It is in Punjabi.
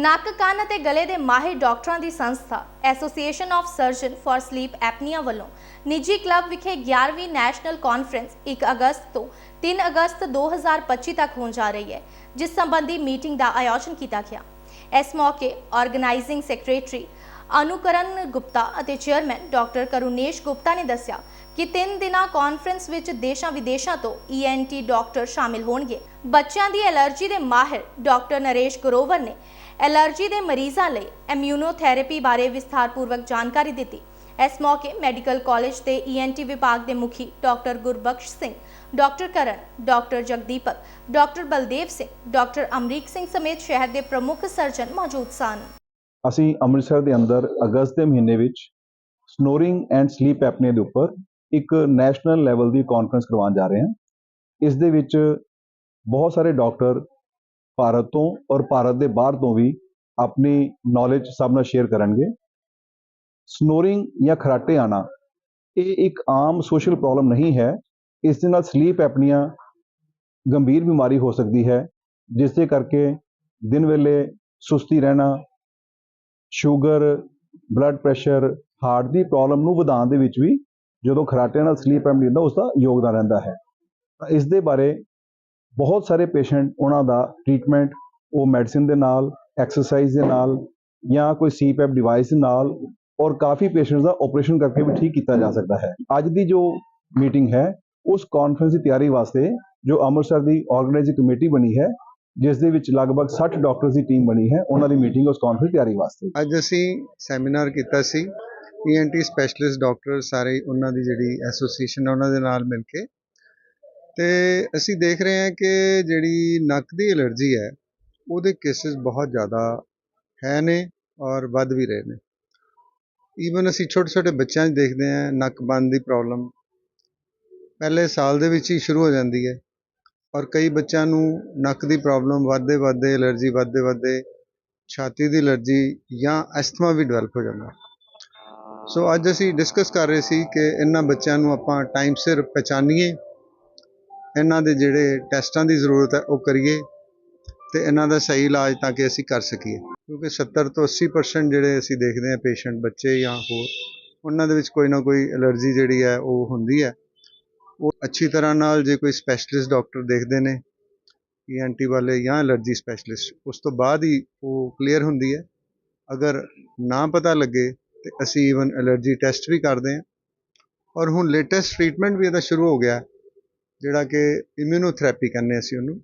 ਨੱਕ, ਕੰਨ ਅਤੇ ਗਲੇ ਦੇ ਮਾਹਿਰ ਡਾਕਟਰਾਂ ਦੀ ਸੰਸਥਾ association of surgeon for sleep apnea ਵੱਲੋਂ ਨਿੱਜੀ ਕਲੱਬ ਵਿਖੇ 11ਵੀਂ ਨੈਸ਼ਨਲ ਕਾਨਫਰੰਸ 1 ਅਗਸਤ ਤੋਂ 3 ਅਗਸਤ 2025 ਤੱਕ ਹੋਣ ਜਾ ਰਹੀ ਹੈ, ਜਿਸ ਸੰਬੰਧੀ ਮੀਟਿੰਗ ਦਾ ਆਯੋਜਨ ਕੀਤਾ ਗਿਆ। ਇਸ ਮੌਕੇ ਆਰਗੇਨਾਈਜ਼ਿੰਗ ਸੈਕਟਰੀ ਅਨੁਕਰਨ ਗੁਪਤਾ ਅਤੇ ਚੇਅਰਮੈਨ ਡਾਕਟਰ ਕਰੁਨੇਸ਼ ਗੁਪਤਾ ਨੇ ਦੱਸਿਆ ਕਿ ਤਿੰਨ ਦਿਨਾਂ ਕਾਨਫਰੰਸ ਵਿੱਚ ਦੇਸ਼ਾਂ ਵਿਦੇਸ਼ਾਂ ਤੋਂ ਈਐਨਟੀ ਡਾਕਟਰ ਸ਼ਾਮਿਲ ਹੋਣਗੇ। ਬੱਚਿਆਂ ਦੀ ਐਲਰਜੀ ਦੇ ਮਾਹਿਰ ਡਾਕਟਰ ਨਰੇਸ਼ ਗਰੋਵਰ ਨੇ ਐਲਰਜੀ ਦੇ ਮਰੀਜ਼ਾਂ ਲਈ ਇਮਿਊਨੋਥੈਰੇਪੀ ਬਾਰੇ ਵਿਸਥਾਰਪੂਰਵਕ ਜਾਣਕਾਰੀ ਦਿੱਤੀ। ਇਸ ਮੌਕੇ ਮੈਡੀਕਲ ਕਾਲਜ ਦੇ ਈਐਨਟੀ ਵਿਭਾਗ ਦੇ ਮੁਖੀ doctor Gurbaksh Singh, doctor Karan, doctor Jagdeepak doctor Baldev Singh, doctor Amrik Singh ਸਮੇਤ ਸ਼ਹਿਰ ਦੇ ਪ੍ਰਮੁੱਖ ਸਰਜਨ ਮੌਜੂਦ ਸਨ। ਅਸੀਂ ਅੰਮ੍ਰਿਤਸਰ ਦੇ ਅੰਦਰ ਅਗਸਤ ਦੇ ਮਹੀਨੇ ਵਿੱਚ ਸਨੋਰਿੰਗ ਐਂਡ ਸਲੀਪ ਐਪਨੇ ਦੇ ਉੱਪਰ ਇੱਕ ਨੈਸ਼ਨਲ ਲੈਵਲ ਦੀ ਕਾਨਫਰੰਸ ਕਰਵਾਉਣ ਜਾ ਰਹੇ ਹਾਂ। ਇਸ ਦੇ ਵਿੱਚ ਬਹੁਤ ਸਾਰੇ ਡਾਕਟਰ ਭਾਰਤ ਤੋਂ ਔਰ ਭਾਰਤ ਦੇ ਬਾਹਰ ਤੋਂ ਵੀ ਆਪਣੀ ਨੌਲੇਜ ਸਭ ਨਾਲ ਸ਼ੇਅਰ ਕਰਨਗੇ। ਸਨੋਰਿੰਗ ਜਾਂ ਖਰਾਟੇ ਆਣਾ ਇਹ ਇੱਕ ਆਮ ਸੋਸ਼ਲ ਪ੍ਰੋਬਲਮ ਨਹੀਂ ਹੈ। ਇਸ ਦੇ ਨਾਲ ਸਲੀਪ ਐਪਨੀਆ ਗੰਭੀਰ ਬਿਮਾਰੀ ਹੋ ਸਕਦੀ ਹੈ, ਜਿਸ ਦੇ ਕਰਕੇ ਦਿਨ ਵੇਲੇ ਸੁਸਤੀ ਰਹਿਣਾ ਸ਼ੂਗਰ ਬਲੱਡ ਪ੍ਰੈਸ਼ਰ ਹਾਰਟ ਦੀ ਪ੍ਰੋਬਲਮ ਨੂੰ ਵਧਾਉਣ ਦੇ ਵਿੱਚ ਵੀ ਜਦੋਂ ਖਰਾਟੇ ਨਾਲ ਸਲੀਪ ਐਪਨੀ ਹੁੰਦਾ ਉਸ ਦਾ ਯੋਗਦਾਨ ਰਹਿੰਦਾ ਹੈ। ਇਸ ਦੇ ਬਾਰੇ ਬਹੁਤ ਸਾਰੇ ਪੇਸ਼ੈਂਟ ਉਹਨਾਂ ਦਾ ਟ੍ਰੀਟਮੈਂਟ ਉਹ ਮੈਡੀਸਿਨ ਦੇ ਨਾਲ ਐਕਸਰਸਾਈਜ਼ ਦੇ ਨਾਲ ਜਾਂ ਕੋਈ ਸੀਪੈਪ ਡਿਵਾਈਸ ਦੇ ਨਾਲ ਔਰ ਕਾਫੀ ਪੇਸ਼ੈਂਟਸ ਦਾ ਆਪਰੇਸ਼ਨ ਕਰਕੇ ਵੀ ਠੀਕ ਕੀਤਾ ਜਾ ਸਕਦਾ ਹੈ। ਅੱਜ ਦੀ ਜੋ ਮੀਟਿੰਗ ਹੈ, ਉਸ ਕਾਨਫਰੰਸ ਦੀ ਤਿਆਰੀ ਵਾਸਤੇ ਜੋ ਅੰਮ੍ਰਿਤਸਰ ਦੀ ਆਰਗੇਨਾਈਜ਼ਿੰਗ ਕਮੇਟੀ ਬਣੀ ਹੈ, ਜਿਸ ਦੇ ਵਿੱਚ ਲਗਭਗ 60 ਡਾਕਟਰਸ ਦੀ ਟੀਮ ਬਣੀ ਹੈ, ਉਹਨਾਂ ਦੀ ਮੀਟਿੰਗ ਉਸ ਕਾਨਫਰੰਸ ਤਿਆਰੀ ਵਾਸਤੇ। ਅੱਜ ਅਸੀਂ ਸੈਮੀਨਾਰ ਕੀਤਾ ਸੀ। ਈਐਨਟੀ ਸਪੈਸ਼ਲਿਸਟ ਡਾਕਟਰ ਸਾਰੇ ਉਹਨਾਂ ਦੀ ਜਿਹੜੀ ਐਸੋਸੀਏਸ਼ਨ ਹੈ, ਉਹਨਾਂ ਦੇ ਨਾਲ ਮਿਲ ਕੇ ਤੇ ਅਸੀਂ ਦੇਖ ਰਹੇ ਹਾਂ ਕਿ ਜਿਹੜੀ ਨੱਕ ਦੀ ਐਲਰਜੀ ਹੈ, ਉਹਦੇ ਕੇਸਿਸ ਬਹੁਤ ਜ਼ਿਆਦਾ ਹੈ ਨੇ ਔਰ ਵੱਧ ਵੀ ਰਹੇ ਨੇ। ਈਵਨ ਅਸੀਂ ਛੋਟੇ ਛੋਟੇ ਬੱਚਿਆਂ 'ਚ ਦੇਖਦੇ ਹਾਂ, ਨੱਕ ਬੰਦ ਦੀ ਪ੍ਰੋਬਲਮ ਪਹਿਲੇ ਸਾਲ ਦੇ ਵਿੱਚ ਹੀ ਸ਼ੁਰੂ ਹੋ ਜਾਂਦੀ ਹੈ ਔਰ ਕਈ ਬੱਚਿਆਂ ਨੂੰ ਨੱਕ ਦੀ ਪ੍ਰੋਬਲਮ ਵੱਧਦੇ ਵੱਧਦੇ ਐਲਰਜੀ, ਵੱਧਦੇ ਵੱਧਦੇ ਛਾਤੀ ਦੀ ਐਲਰਜੀ ਜਾਂ ਐਸਥਮਾ ਵੀ ਡਿਵੈਲਪ ਹੋ ਜਾਂਦਾ। ਸੋ ਅੱਜ ਅਸੀਂ ਡਿਸਕਸ ਕਰ ਰਹੇ ਸੀ ਕਿ ਇਹਨਾਂ ਬੱਚਿਆਂ ਨੂੰ ਆਪਾਂ ਟਾਈਮ ਸਿਰ ਪਛਾਣੀਏ ਇਹਨਾਂ ਦੇ ਜਿਹੜੇ ਟੈਸਟਾਂ ਦੀ ਜ਼ਰੂਰਤ ਹੈ, ਉਹ ਕਰੀਏ ਤੇ ਇਹਨਾਂ ਦਾ ਸਹੀ ਇਲਾਜ ਤਾਂ ਕਿ ਅਸੀਂ ਕਰ ਸਕੀਏ। ਕਿਉਂਕਿ 70 ਤੋਂ 80% ਜਿਹੜੇ ਅਸੀਂ ਦੇਖਦੇ ਹਾਂ ਪੇਸ਼ੈਂਟ ਬੱਚੇ ਜਾਂ ਹੋਰ, ਉਹਨਾਂ ਦੇ ਵਿੱਚ ਕੋਈ ਨਾ ਕੋਈ ਐਲਰਜੀ ਜਿਹੜੀ ਹੈ, ਉਹ ਹੁੰਦੀ ਹੈ। ਉਹ ਅੱਛੀ ਤਰ੍ਹਾਂ ਨਾਲ ਜੇ ਕੋਈ ਸਪੈਸ਼ਲਿਸਟ ਡਾਕਟਰ ਦੇਖਦੇ ਨੇ ਈਐਨਟੀ ਵਾਲੇ ਜਾਂ ਐਲਰਜੀ ਸਪੈਸ਼ਲਿਸਟ ਉਸ ਤੋਂ ਬਾਅਦ ਹੀ ਉਹ ਕਲੀਅਰ ਹੁੰਦੀ ਹੈ। ਅਗਰ ਨਾ ਪਤਾ ਲੱਗੇ ਤੇ ਅਸੀਂ ਈਵਨ ਐਲਰਜੀ ਟੈਸਟ ਵੀ ਕਰਦੇ ਹਾਂ। ਔਰ ਹੁਣ ਲੇਟੈਸਟ ਟ੍ਰੀਟਮੈਂਟ ਵੀ ਇਹਦਾ ਸ਼ੁਰੂ ਹੋ ਗਿਆ। ਜਿਹੜਾ ਕਿ ਇਮਿਊਨੋਥੈਰੇਪੀ ਕਹਿੰਦੇ ਅਸੀਂ ਉਹਨੂੰ।